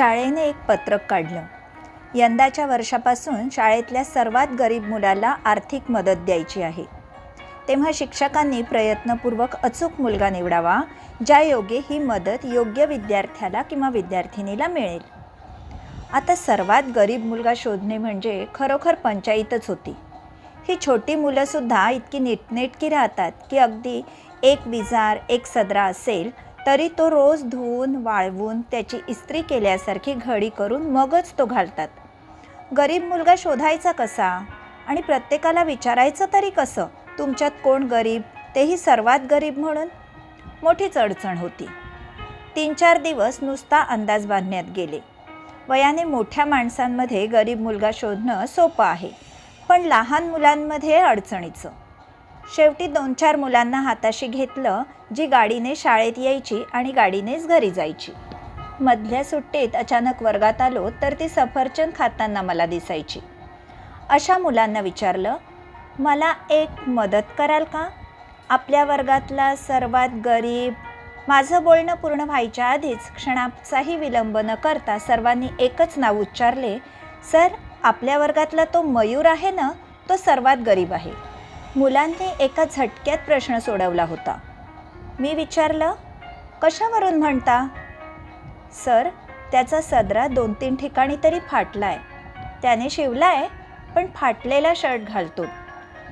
शाळेने एक पत्रक काढलं. यंदाच्या वर्षापासून शाळेतल्या सर्वात गरीब मुलाला आर्थिक मदत द्यायची आहे. तेव्हा शिक्षकांनी प्रयत्नपूर्वक अचूक मुलगा निवडावा ज्या योगे ही मदत योग्य विद्यार्थ्याला किंवा विद्यार्थिनीला मिळेल. आता सर्वात गरीब मुलगा शोधणे म्हणजे खरोखर पंचायतच होती. ही छोटी मुलंसुद्धा इतकी नीटनेटकी राहतात की अगदी एक विजार एक सदरा असेल तरी तो रोज धुवून वाळवून त्याची इस्त्री केल्यासारखी घडी करून मगच तो घालतात. गरीब मुलगा शोधायचा कसा? आणि प्रत्येकाला विचारायचं तरी कसं? तुमच्यात कोण गरीब? तेही सर्वात गरीब म्हणून? मोठीच अडचण होती. तीन चार दिवस नुसता अंदाज बांधण्यात गेले. वयाने मोठ्या माणसांमध्ये गरीब मुलगा शोधणं सोपं आहे. पण लहान मुलांमध्ये अडचणीचं. शेवटी दोन चार मुलांना हाताशी घेतलं जी गाडीने शाळेत यायची आणि गाडीनेच घरी जायची. मधल्या सुट्टीत अचानक वर्गात आलो तर ती सफरचंद खाताना मला दिसायची. अशा मुलांना विचारलं मला एक मदत कराल का? आपल्या वर्गातला सर्वात गरीब माझं बोलणं पूर्ण व्हायच्या आधीच क्षणाचाही विलंब न करता सर्वांनी एकच नाव उच्चारले सर आपल्या वर्गातला तो मयूर आहे ना? तो सर्वात गरीब आहे. मुलांनी एका झटक्यात प्रश्न सोडवला होता. मी विचारलं कशावरून म्हणता? सर त्याचा सदरा दोन तीन ठिकाणी तरी फाटलाय. त्याने शिवलाय पण फाटलेला शर्ट घालतो.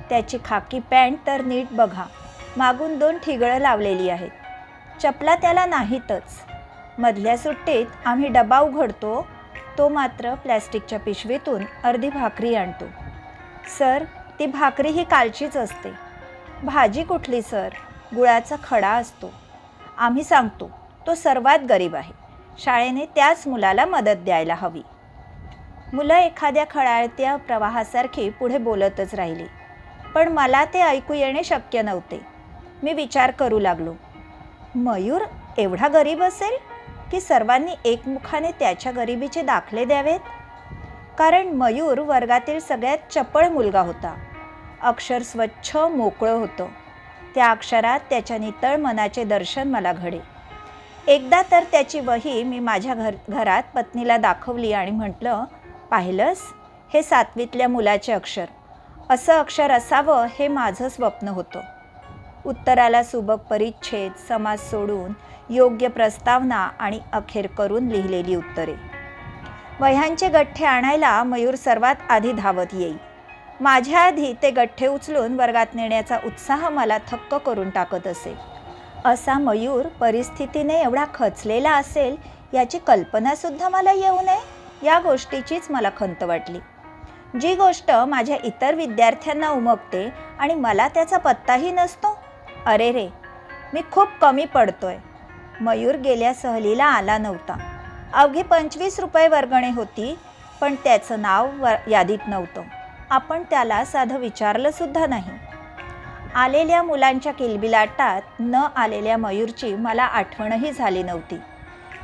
त्याची खाकी पॅन्ट तर नीट बघा. मागून दोन ठिगळं लावलेली आहेत. चपला त्याला नाहीतच. मधल्या सुट्टीत आम्ही डबा उघडतो तो मात्र प्लॅस्टिकच्या पिशवीतून अर्धी भाकरी आणतो. सर ती भाकरी ही कालचीच असते. भाजी कुठली सर? गुळाचा खडा असतो. आम्ही सांगतो तो सर्वात गरीब आहे. शाळेने त्याच मुलाला मदत द्यायला हवी. मुलं एखाद्या खळाळत्या प्रवाहासारखी पुढे बोलतच राहिली. पण मला ते ऐकू येणे शक्य नव्हते. मी विचार करू लागलो. मयूर एवढा गरीब असेल की सर्वांनी एकमुखाने त्याच्या गरिबीचे दाखले द्यावेत? कारण मयूर वर्गातील सगळ्यात चपळ मुलगा होता. अक्षर स्वच्छ मोकळं होतं. त्या अक्षरात त्याच्या नितळ मनाचे दर्शन मला घडे. एकदा तर त्याची वही मी माझ्या घर घरात पत्नीला दाखवली आणि म्हटलं पाहिलंस? हे सातवीतल्या मुलाचे अक्षर. असं अक्षर असावं हे माझं स्वप्न होतं. उत्तराला सुबक परिच्छेद समाज सोडून योग्य प्रस्तावना आणि अखेर करून लिहिलेली उत्तरे. वह्यांचे गठ्ठे आणायला मयूर सर्वात आधी धावत येईल माझ्या आधी ते गठ्ठे उचलून वर्गात नेण्याचा उत्साह मला थक्क करून टाकत असे. असा मयूर परिस्थितीने एवढा खचलेला असेल याची कल्पनासुद्धा मला येऊ नये या गोष्टीचीच मला खंत वाटली. जी गोष्ट माझ्या इतर विद्यार्थ्यांना उमगते आणि मला त्याचा पत्ताही नसतो? अरे रे मी खूप कमी पडतोय. मयूर गेल्या सहलीला आला नव्हता. अवघी पंचवीस रुपये वर्गणी होती पण त्याचं नाव व यादीत नव्हतं. आपण त्याला साधं विचारलंसुद्धा नाही. आलेल्या मुलांच्या किलबिलाटात न आलेल्या मयूरची मला आठवणही झाली नव्हती.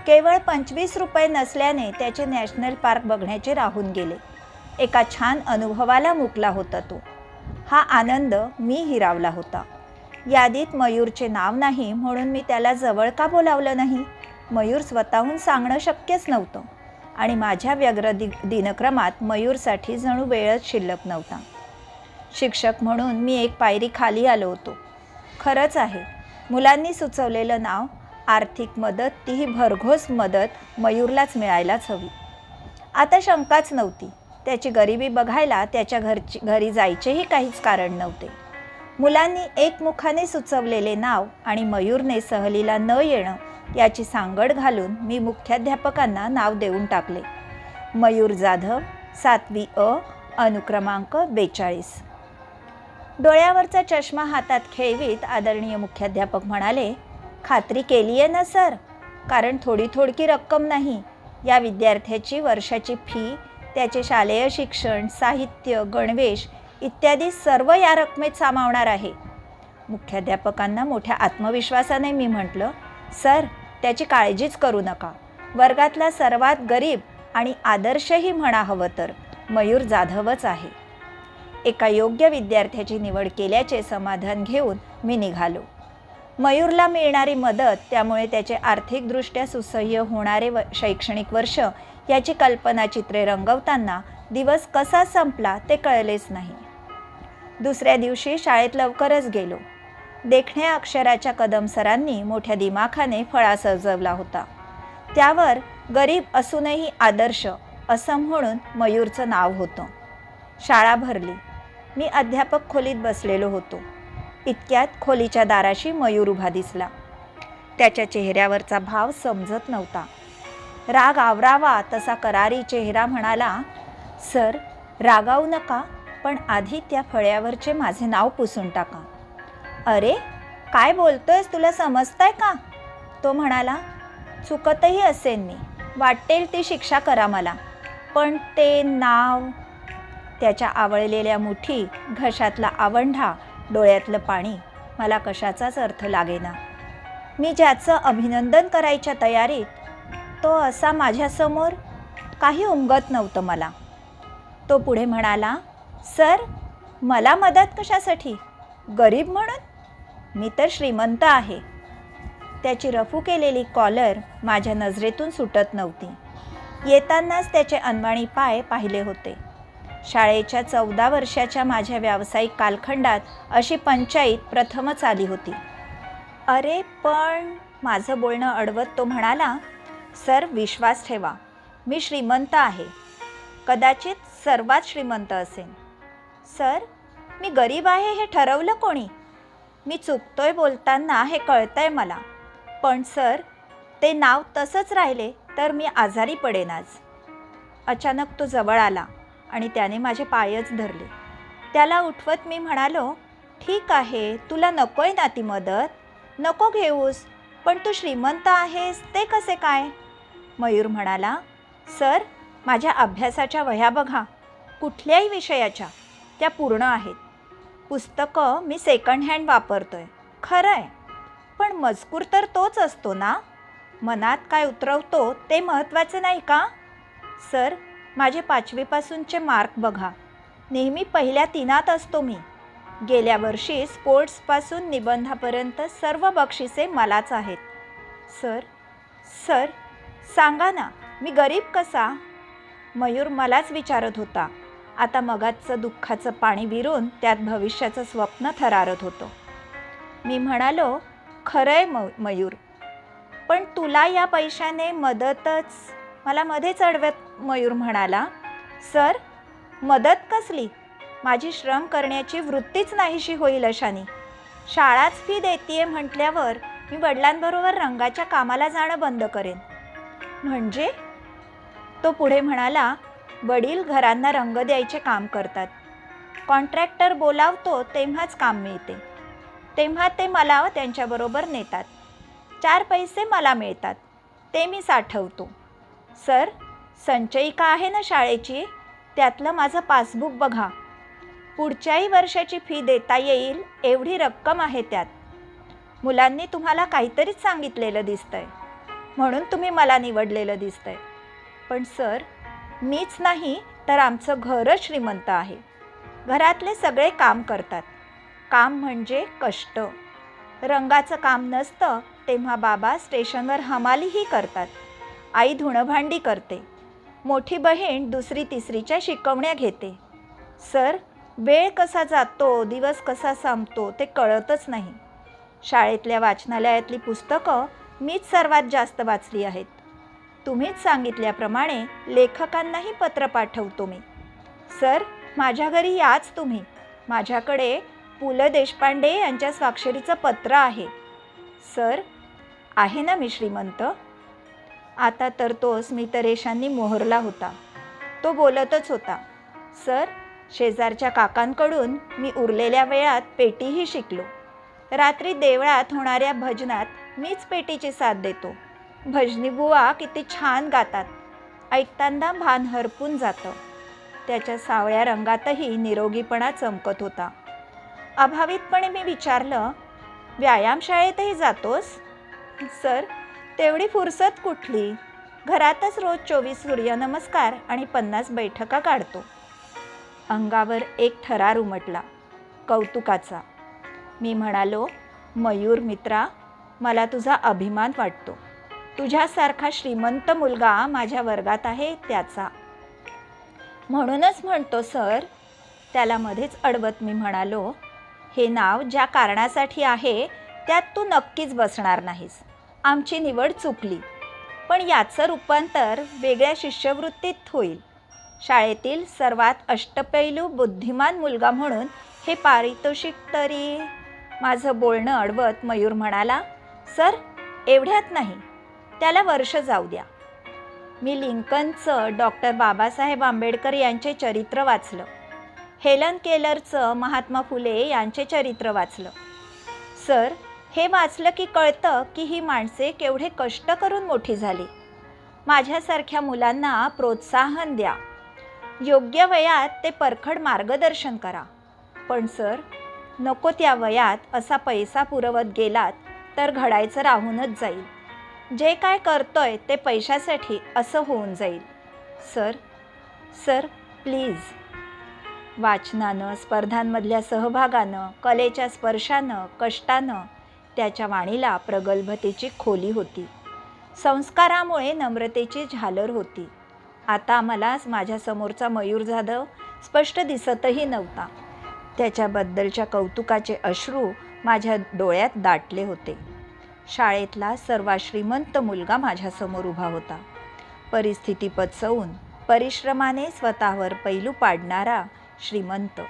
केवळ पंचवीस रुपये नसल्याने त्याचे नॅशनल पार्क बघण्याचे राहून गेले. एका छान अनुभवाला मुकला होता तो. हा आनंद मी हिरावला होता. यादीत मयूरचे नाव नाही म्हणून मी त्याला जवळ का बोलावलं नाही? मयूर स्वतःहून सांगणं शक्यच नव्हतं. आणि माझ्या व्यग्र दि दिनक्रमात मयूरसाठी जणू वेळच शिल्लक नव्हता. शिक्षक म्हणून मी एक पायरी खाली आलो होतो. खरंच आहे मुलांनी सुचवलेलं नाव आर्थिक मदत तीही भरघोस मदत मयूरलाच मिळायलाच हवी. आता शंकाच नव्हती त्याची गरिबी बघायला त्याच्या घरची घरी जायचेही काहीच कारण नव्हते. मुलांनी एकमुखाने सुचवलेले नाव आणि मयूरने सहलीला न येणं याची सांगड घालून मी मुख्याध्यापकांना नाव देऊन टाकले. मयूर जाधव सातवी अ अनुक्रमांक बेचाळीस. डोळ्यावरचा चष्मा हातात खेळवीत आदरणीय मुख्याध्यापक म्हणाले खात्री केली आहे ना सर? कारण थोडी थोडकी रक्कम नाही. या विद्यार्थ्याची वर्षाची फी त्याचे शालेय शिक्षण साहित्य गणवेश इत्यादी सर्व या रकमेत सामावणार आहे. मुख्याध्यापकांना मोठ्या आत्मविश्वासाने मी म्हटलं सर त्याची काळजीच करू नका. वर्गातला सर्वात गरीब आणि आदर्शही म्हणा हवं तर मयूर जाधवच आहे. एका योग्य विद्यार्थ्याची निवड केल्याचे समाधान घेऊन मी निघालो. मयूरला मिळणारी मदत त्यामुळे त्याचे आर्थिकदृष्ट्या सुसह्य होणारे व शैक्षणिक वर्ष याची कल्पनाचित्रे रंगवताना दिवस कसा संपला ते कळलेच नाही. दुसऱ्या दिवशी शाळेत लवकरच गेलो. देखण्या अक्षराच्या कदम सरांनी मोठ्या दिमाखाने फळा सजवला होता. त्यावर गरीब असूनही आदर्श असं म्हणून मयूरचं नाव होतं. शाळा भरली. मी अध्यापक खोलीत बसलेलो होतो. इतक्यात खोलीच्या दाराशी मयूर उभा दिसला. त्याच्या चेहऱ्यावरचा भाव समजत नव्हता. राग आवरावा तसा करारी चेहरा म्हणाला सर रागावू नका पण आधी त्या फळ्यावरचे माझे नाव पुसून टाका. अरे काय बोलतोयस? तुला समजताय का? तो म्हणाला चुकतही असेन मी. वाटेल ती शिक्षा करा मला. पण ते नाव त्याच्या आवळलेल्या मुठी घशातला आवंढा डोळ्यातलं पाणी मला कशाचाच अर्थ लागेना. मी ज्याचं अभिनंदन करायच्या तयारीत तो असा माझ्यासमोर काही उमगत नव्हतं मला. तो पुढे म्हणाला सर मला मदत कशासाठी? गरीब म्हणून? मी तर श्रीमंत आहे. त्याची रफू केलेली कॉलर माझ्या नजरेतून सुटत नव्हती. येतानाच त्याचे अनवाणी पाय पाहिले होते. शाळेच्या चौदा वर्षाच्या माझ्या व्यावसायिक कालखंडात अशी पंचायत प्रथमच आली होती. अरे पण माझं बोलणं अडवत तो म्हणाला सर विश्वास ठेवा मी श्रीमंत आहे. कदाचित सर्वात श्रीमंत असेन. सर मी गरीब आहे हे ठरवलं कोणी? मी चुकतोय बोलताना हे कळतंय मला. पण सर ते नाव तसंच राहिले तर मी आजारी पडेनाच अचानक तो जवळ आला आणि त्याने माझे पायच धरले. त्याला उठवत मी म्हणालो ठीक आहे तुला नकोय ना ती मदत. नको घेऊस पण तू श्रीमंत आहेस ते कसे काय? मयूर म्हणाला सर माझ्या अभ्यासाच्या वह्या बघा. कुठल्याही विषयाच्या. त्या पूर्ण आहेत. पुस्तकं मी सेकंड हँड आहे खरं आहे पण मजकूर तर तोच असतो ना? मनात काय उतरवतो ते महत्त्वाचं नाही का? सर माझे पाचवीपासूनचे मार्क बघा. नेहमी पहिल्या तिनात असतो मी. गेल्या वर्षी स्पोर्ट्सपासून निबंधापर्यंत सर्व बक्षिसे मलाच आहेत. सर सर सांगा ना मी गरीब कसा? मयूर मलाच विचारत होता. आता मगाचं दुःखाचं पाणी विरून त्यात भविष्याचं स्वप्न थरारत होतं. मी म्हणालो खरंय म मयूर पण तुला या पैशाने मदतच मला मध्ये चढवत मयूर म्हणाला सर मदत कसली? माझी श्रम करण्याची वृत्तीच नाहीशी होईल अशाने. शाळाच फी देतीये म्हटल्यावर मी वडिलांबरोबर रंगाच्या कामाला जाणं बंद करेन. म्हणजे? तो पुढे म्हणाला वडील घरांना रंग द्यायचे काम करतात. कॉन्ट्रॅक्टर बोलावतो तेव्हाच काम मिळते. तेव्हा ते मला त्यांच्याबरोबर नेतात. चार पैसे मला मिळतात. ते मी साठवतो. सर संचयिका आहे ना शाळेची? त्यातलं माझं पासबुक बघा. पुढच्याही वर्षाची फी देता येईल एवढी रक्कम आहे त्यात. मुलांनी तुम्हाला काहीतरीच सांगितलेलं दिसतंय. म्हणून तुम्ही मला निवडलेलं दिसतंय. पण सर मीच नाही तर आमचं घरच श्रीमंत आहे. घरातले सगळे काम करतात. काम म्हणजे कष्ट. रंगाचं काम नसतं तेव्हा बाबा स्टेशनवर हमालीही करतात. आई धुणंभांडी करते. मोठी बहीण दुसरी तिसरीच्या शिकवण्या घेते. सर वेळ कसा जातो दिवस कसा संपतो ते कळतच नाही. शाळेतल्या वाचनालयातली पुस्तकं मीच सर्वात जास्त वाचली आहेत. तुम्हीच सांगितल्याप्रमाणे लेखकांनाही पत्र पाठवतो मी. सर माझ्या घरी याच तुम्ही. माझ्याकडे पु ल देशपांडे यांच्या स्वाक्षरीचं पत्र आहे. सर आहे ना मी श्रीमंत? आता तर तो स्मितरेषांनी मोहरला होता. तो बोलतच होता. सर शेजारच्या काकांकडून मी उरलेल्या वेळात पेटीही शिकलो. रात्री देवळात होणाऱ्या भजनात मीच पेटीची साथ देतो. भजनी बुवा किती छान गातात. ऐकताना भान हरपून जातं. त्याच्या सावळ्या रंगातही निरोगीपणा चमकत होता. अभावितपणे मी विचारलं व्यायामशाळेतही जातोस? सर तेवढी फुरसत कुठली? घरातच रोज चोवीस सूर्यनमस्कार आणि पन्नास बैठका काढतो. अंगावर एक ठरार उमटला कौतुकाचा. मी म्हणालो मयूर मित्रा मला तुझा अभिमान वाटतो. तुझ्यासारखा श्रीमंत मुलगा माझ्या वर्गात आहे त्याचा. म्हणूनच म्हणतो सर त्याला मध्येच अडवत मी म्हणालो हे नाव ज्या कारणासाठी आहे त्यात तू नक्कीच बसणार नाहीस. आमची निवड चुकली. पण याचं रूपांतर वेगळ्या शिष्यवृत्तीत होईल. शाळेतील सर्वात अष्टपैलू बुद्धिमान मुलगा म्हणून हे पारितोषिक तरी. माझं बोलणं अडवत मयूर म्हणाला सर एवढ्यात नाही. त्याला वर्ष जाऊ द्या. मी लिंकनचं डॉक्टर बाबासाहेब आंबेडकर यांचे चरित्र वाचलं. हेलन केलरचं महात्मा फुले यांचे चरित्र वाचलं. सर हे वाचलं की कळतं की ही माणसे केवढे कष्ट करून मोठी झाली. माझ्यासारख्या मुलांना प्रोत्साहन द्या. योग्य वयात ते परखड मार्गदर्शन करा. पण सर नको त्या वयात असा पैसा पुरवत गेलात तर घडायचं राहूनच जाईल. जे काय करतोय ते पैशासाठी असं होऊन जाईल. Sir sir please. वाचनानं स्पर्धांमधल्या सहभागानं कलेच्या स्पर्शानं कष्टानं त्याच्या वाणीला प्रगल्भतेची खोली होती. संस्कारामुळे नम्रतेची झालर होती. आता मला माझ्यासमोरचा मयूर जाधव स्पष्ट दिसतही नव्हता. त्याच्याबद्दलच्या कौतुकाचे अश्रू माझ्या डोळ्यात दाटले होते. शाळेतला सर्वात श्रीमंत मुलगा माझ्यासमोर उभा होता. परिस्थिती पचवून परिश्रमाने स्वतःवर पैलू पाडणारा श्रीमंत.